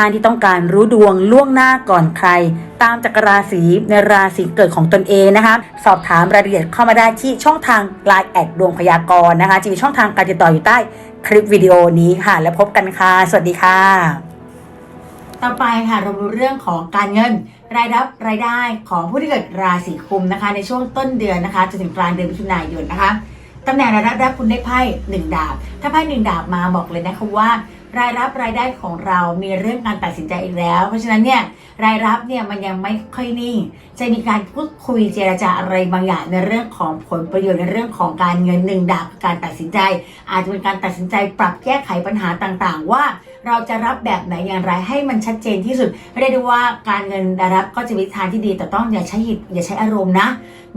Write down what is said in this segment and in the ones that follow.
ท่านที่ต้องการรู้ดวงล่วงหน้าก่อนใคร ตามจักรราศีในราศีเกิดของตนเองนะคะ สอบถามรายละเอียดเข้ามาได้ที่ช่องทาง Line แอดดวงพยากรณ์นะคะจะมีช่องทางการติดต่ออยู่ใต้คลิปวิดีโอนี้ค่ะ แล้วพบกันค่ะ สวัสดีค่ะ ต่อไปค่ะเราดูเรื่องของการเงินรายรับรายได้ของผู้ที่เกิดราศีกุมนะคะ ในช่วงต้นเดือนนะคะจนถึงกลางเดือนมิถุนายนนะคะตำแหน่งรายรับคุณได้ไพ่หนึ่งดาบ ถ้าไพ่หนึ่งดาบมาบอกเลยนะคะว่า รายรับรายได้ของเรามีเรื่องการตัดสินใจอีกแล้ว เพราะฉะนั้นเนี่ยรายรับเนี่ยมันยังไม่ค่อยนิ่ง จะมีการพูดคุยเจรจาอะไรบางอย่างในเรื่องของผลประโยชน์ในเรื่องของการเงินหนึ่งดาบการตัดสินใจ อาจจะเป็นการตัดสินใจปรับแก้ไขปัญหาต่างๆ ว่า เราจะรับแบบไหนอย่างไรให้มันชัดเจนที่สุดเรียกได้ว่าการเงินรายรับก็จะมีทางที่ดีแต่ต้องอย่าใช้หิดอย่าใช้อารมณ์นะ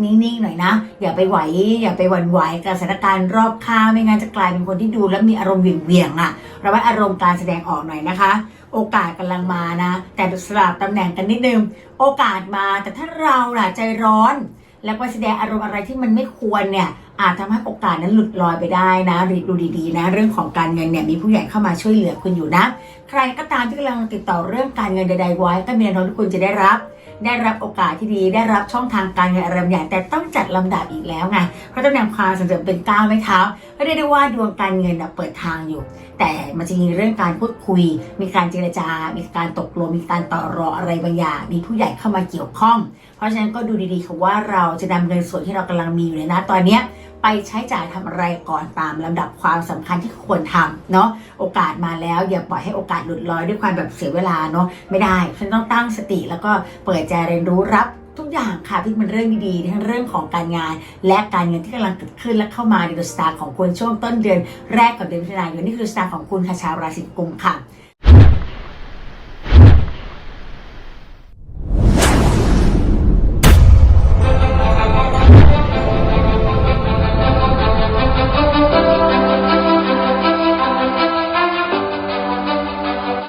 นิ่งๆหน่อยนะ อย่าไปไหว อย่าไปหวั่นไหวกับสถานการณ์รอบข้างไม่งั้นจะกลายเป็นคนที่ดูแล้วมีอารมณ์เหวี่ยงๆอะระมัดอารมณ์การแสดงออกหน่อยนะคะ โอกาสกำลังมานะ แต่สลับตำแหน่งกันนิดนึง โอกาสมาแต่ถ้าเราล่ะใจร้อน แล้วก็แสดงอารมณ์อะไรที่มันไม่ควรเนี่ย อาจทำให้โอกาสนั้นหลุดลอยไปได้นะดูดีๆนะ เรื่องของการเงินเนี่ยมีผู้ใหญ่เข้ามาช่วยเหลือคุณอยู่นะ ใครก็ตามที่กำลังติดต่อเรื่องการเงินใดๆไว้ ก็มีแนวโน้มที่คุณจะได้รับ ได้รับโอกาสที่ดีได้รับช่องทางการเงินอะไรบางอย่างแต่ต้องจัดลำดับอีกแล้วไงเพราะตำแหน่งความสำเร็จเป็นก้าวไม้เท้าก็เรียกได้ว่าดวงการเงินเปิดทางอยู่ แต่มันจะมีเรื่องการพูดคุย มีการเจรจา มีการตกลงมีการต่อรองอะไรบางอย่างมีผู้ใหญ่เข้ามาเกี่ยวข้อง เพราะฉะนั้นก็ดูดีๆค่ะว่าเราจะนำเงินส่วนที่เรากำลังมีอยู่ในนะตอนเนี้ย ไปใช้จ่ายทำอะไรก่อนตามลำดับความสำคัญที่ควรทำเนาะโอกาสมาแล้วอย่าปล่อยให้โอกาสหลุดลอยด้วยความแบบเสียเวลาเนาะไม่ได้ฉันต้องตั้งสติแล้วก็เปิดใจเรียนรู้รับทุกอย่างค่ะที่เป็นเรื่องดีๆทั้งเรื่องของการงาน และการเงินที่กำลังเกิดขึ้นและเข้ามาในดวงชะตาของคุณช่วงต้นเดือนแรกของเดือนมิถุนายนนี่คือชะตาของคุณค่ะชาวราศีกุมค่ะ